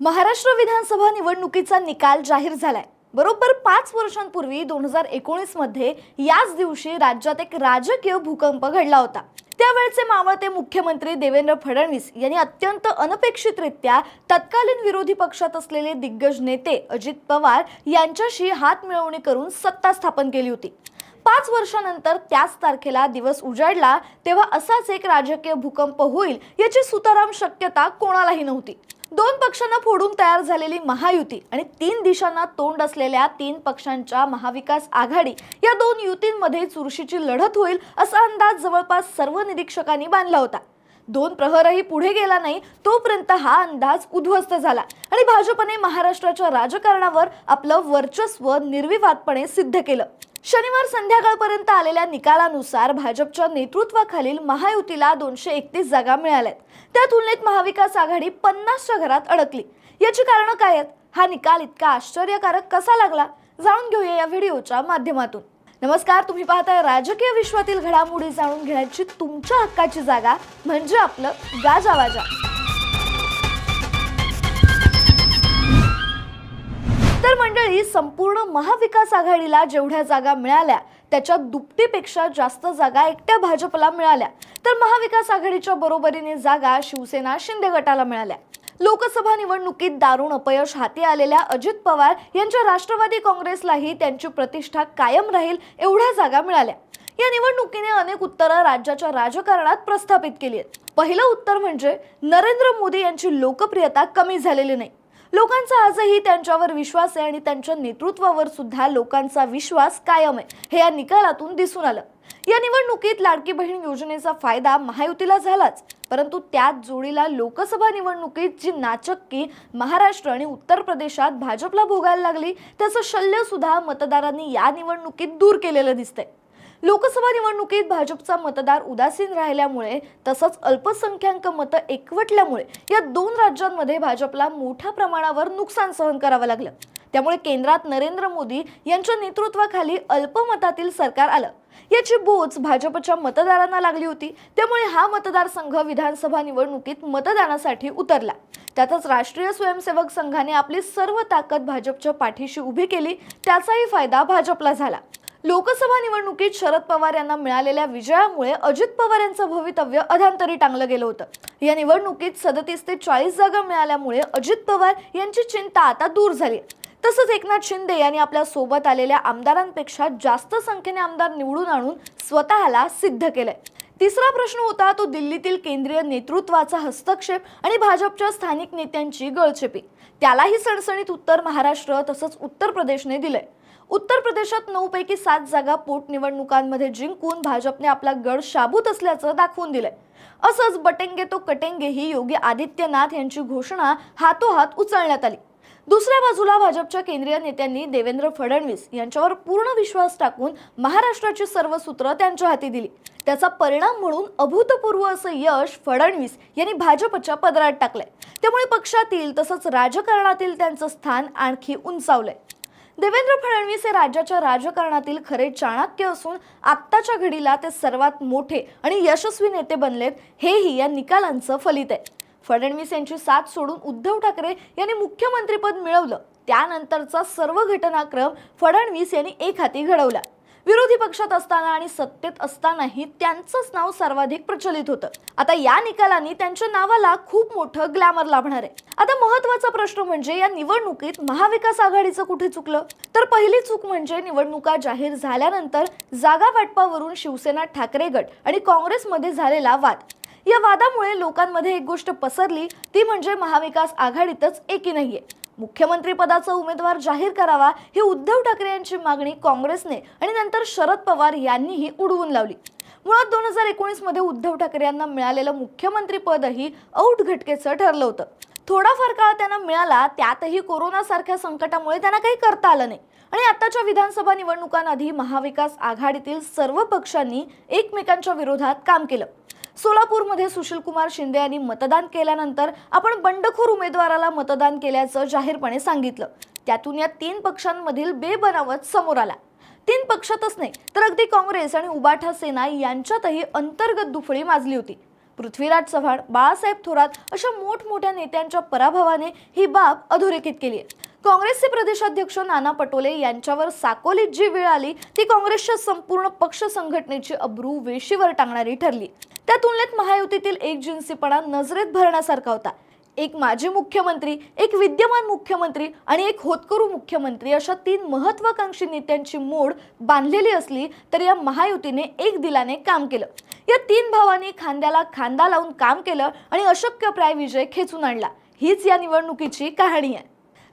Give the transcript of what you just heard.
महाराष्ट्र विधानसभा निवडणुकीचा निकाल जाहीर झालाय. बरोबर पाच वर्षांपूर्वी दोन हजार एकोणीसमध्ये याच दिवशी राज्यात एक राजकीय भूकंप घडला होता. त्यावेळचे मावळते मुख्यमंत्री देवेंद्र फडणवीस यांनी अत्यंत अनपेक्षितरित्या तत्कालीन विरोधी पक्षात असलेले दिग्गज नेते अजित पवार यांच्याशी हात मिळवणी करून सत्ता स्थापन केली होती. पाच वर्षानंतर त्याच तारखेला दिवस उजाडला तेव्हा असाच एक राजकीय भूकंप होईल याची सुताराम शक्यता कोणालाही नव्हती. दोन पक्षांना फोडून तयार झालेली महायुती आणि तीन दिशांना तोंड असलेल्या तीन पक्षांच्या महाविकास आघाडी या दोन युतींमध्ये चुरशीची लढत होईल असा अंदाज जवळपास सर्व निरीक्षकांनी बांधला होता. दोन प्रहरही पुढे गेला नाही तोपर्यंत हा अंदाज उद्ध्वस्त झाला आणि भाजपने महाराष्ट्राच्या राजकारणावर आपलं वर्चस्व निर्विवादपणे सिद्ध केलं. शनिवार संध्याकाळपर्यंत आलेल्या निकालानुसार भाजपच्या नेतृत्वाखालील महायुतीला दोनशे एकतीस जागा मिळाल्यात. त्या तुलनेत महाविकास आघाडी पन्नासच्या घरात अडकली. याची कारणं काय आहेत? हा निकाल इतका आश्चर्यकारक कसा लागला? जाणून घेऊया या व्हिडिओच्या माध्यमातून. नमस्कार तुम्ही पाहताय राजकीय विश्वातील घडामोडी जाणून घेण्याची तुमच्या हक्काची जागा म्हणजे आपलं गाजावाजा. तर संपूर्ण महाविकास आघाडीला जेवढ्या जागा मिळाल्या त्याच्या दुपटीपेक्षा जास्त जागा एकट्या भाजपला मिळाल्या. तर महाविकास आघाडीच्या बरोबरीने जागा शिवसेना शिंदे गटाला मिळाल्या. लोकसभा निवडणुकीत दारुण अपयश हाती आलेल्या अजित पवार यांच्या राष्ट्रवादी काँग्रेसलाही त्यांची प्रतिष्ठा कायम राहील एवढ्या जागा मिळाल्या. या निवडणुकीने अनेक उत्तरं राज्याच्या राजकारणात प्रस्थापित केली आहेत. पहिलं उत्तर म्हणजे नरेंद्र मोदी यांची लोकप्रियता कमी झालेली नाही. लोकांचा आजही त्यांच्यावर विश्वास आहे आणि त्यांच्या नेतृत्वावर सुद्धा लोकांचा विश्वास कायम आहे. हे या निकालातून दिसून आलं. या निवडणुकीत लाडकी बहीण योजनेचा फायदा महायुतीला झालाच. परंतु त्याच जोडीला लोकसभा निवडणुकीत जी नाचक्की महाराष्ट्र आणि उत्तर प्रदेशात भाजपला भोगायला लागली त्याचं शल्य सुद्धा मतदारांनी या निवडणुकीत दूर केलेलं दिसतंय. लोकसभा निवडणुकीत भाजपचा मतदार उदासीन राहिल्यामुळे तसंच अल्पसंख्याक मतं एकवटल्यामुळे या दोन राज्यांमध्ये भाजपला मोठ्या प्रमाणावर नुकसान सहन करावं लागलं. त्यामुळे केंद्रात नरेंद्र मोदी यांच्या नेतृत्वाखाली अल्पमतातील सरकार आलं. याची बोच भाजपच्या मतदारांना लागली होती. त्यामुळे हा मतदारसंघ विधानसभा निवडणुकीत मतदानासाठी उतरला. त्यातच राष्ट्रीय स्वयंसेवक संघाने आपली सर्व ताकद भाजपच्या पाठीशी उभी केली. त्याचाही फायदा भाजपला झाला. लोकसभा निवडणुकीत शरद पवार यांना मिळालेल्या विजयामुळे अजित पवार यांचं भवितव्य अधांतरी टांगलं गेलं होतं. या निवडणुकीत सदतीस ते चाळीस जागा मिळाल्यामुळे अजित पवार यांची चिंता आता दूर झाली तसंच एकनाथ शिंदे यांनी आपल्यासोबत आलेल्या आमदारांपेक्षा जास्त संख्येने आमदार निवडून आणून स्वतःला सिद्ध केलंय. तिसरा प्रश्न होता तो दिल्लीतील केंद्रीय नेतृत्वाचा हस्तक्षेप आणि भाजपच्या स्थानिक नेत्यांची गळचेपी. त्यालाही सणसणीत उत्तर महाराष्ट्र तसंच उत्तर प्रदेशने दिलंय. उत्तर प्रदेशात नऊ पैकी सात जागा पोटनिवडणुकांमध्ये जिंकून भाजपने आपला गड शाबूत असल्याचं दाखवून दिलंय. असंच बटेंगे तो कटेंगे ही योगी आदित्यनाथ यांची घोषणा हातोहात उचलण्यात आली. दुसऱ्या बाजूला भाजपच्या केंद्रीय नेत्यांनी देवेंद्र फडणवीस यांच्यावर पूर्ण विश्वास टाकून महाराष्ट्राची सर्व सूत्र त्यांच्या हाती दिली. त्याचा परिणाम म्हणून अभूतपूर्व असं यश फडणवीस यांनी भाजपच्या पदरात टाकलंय. त्यामुळे पक्षातील तसंच राजकारणातील त्यांचं स्थान आणखी उंचावलंय. देवेंद्र फडणवीस हे राज्याच्या राजकारणातील खरे चाणक्य असून आत्ताच्या घडीला ते सर्वात मोठे आणि यशस्वी नेते बनलेत हेही या निकालांचं फलित आहे. फडणवीस यांची साथ सोडून उद्धव ठाकरे यांनी मुख्यमंत्रीपद मिळवलं. त्यानंतरचा सर्व घटनाक्रम फडणवीस यांनी एक हाती घडवला. विरोधी पक्षात असताना आणि सत्तेत असतानाही त्यांचंच नाव सर्वाधिक प्रचलित होतं. आता या निकालाने त्यांच्या नावाला खूप मोठं ग्लॅमर लाभणार आहे. आता महत्त्वाचा प्रश्न म्हणजे या निवडणुकीत महाविकास आघाडीचं कुठे चुकलं? तर पहिली चूक म्हणजे निवडणुका जाहीर झाल्यानंतर जागा वाटपावरून शिवसेना ठाकरे गट आणि काँग्रेसमध्ये झालेला वाद. या वादामुळे लोकांमध्ये एक गोष्ट पसरली ती म्हणजे महाविकास आघाडीतच एकी नाहीये. मुख्यमंत्री पदाचा उमेदवार जाहीर करावा ही उद्धव ठाकरे यांची मागणी काँग्रेसने आणि नंतर शरद पवार यांनीही उडवून लावली. मुळात दोन हजार एकोणीसमध्ये उद्धव ठाकरे यांना मिळालेलं मुख्यमंत्री पदही औट घटकेचं ठरलं होतं. थोडाफार काळ त्यांना मिळाला त्यातही कोरोनासारख्या संकटामुळे त्यांना काही करता आलं नाही. आणि आताच्या विधानसभा निवडणुकांआधी महाविकास आघाडीतील सर्व पक्षांनी एकमेकांच्या विरोधात काम केलं. सोलापूरमध्ये सुशीलकुमार शिंदे यांनी मतदान केल्यानंतर आपण बंडखोर उमेदवाराला मतदान केल्याचं जाहीरपणे सांगितलं. त्यातून या तीन पक्षांमधील बेबनावत समोर आला. तीन पक्षातच नाही तर अगदी काँग्रेस आणि उबाठा सेना यांच्यातही अंतर्गत दुफळी माजली होती. पृथ्वीराज चव्हाण बाळासाहेब थोरात अशा मोठमोठ्या नेत्यांच्या पराभवाने ही बाब अधोरेखित केली आहे. काँग्रेसचे प्रदेशाध्यक्ष नाना पटोले यांच्यावर साकोलीत जी वेळ आली ती काँग्रेसच्या संपूर्ण पक्ष संघटनेची अब्रू वेशीवर टांगणारी ठरली. त्या तुलनेत महायुतीतील एक जिन्सीपणा नजरेत भरण्यासारखा होता. एक माजी मुख्यमंत्री एक विद्यमान मुख्यमंत्री आणि एक होतकरू मुख्यमंत्री अशा तीन महत्वाकांक्षी नेत्यांची मोड बांधलेली असली तर या महायुतीने एक दिलाने काम केलं. या तीन भावांनी खांद्याला खांदा लावून काम केलं आणि अशक्यप्राय विजय खेचून आणला. हीच या निवडणुकीची कहाणी आहे.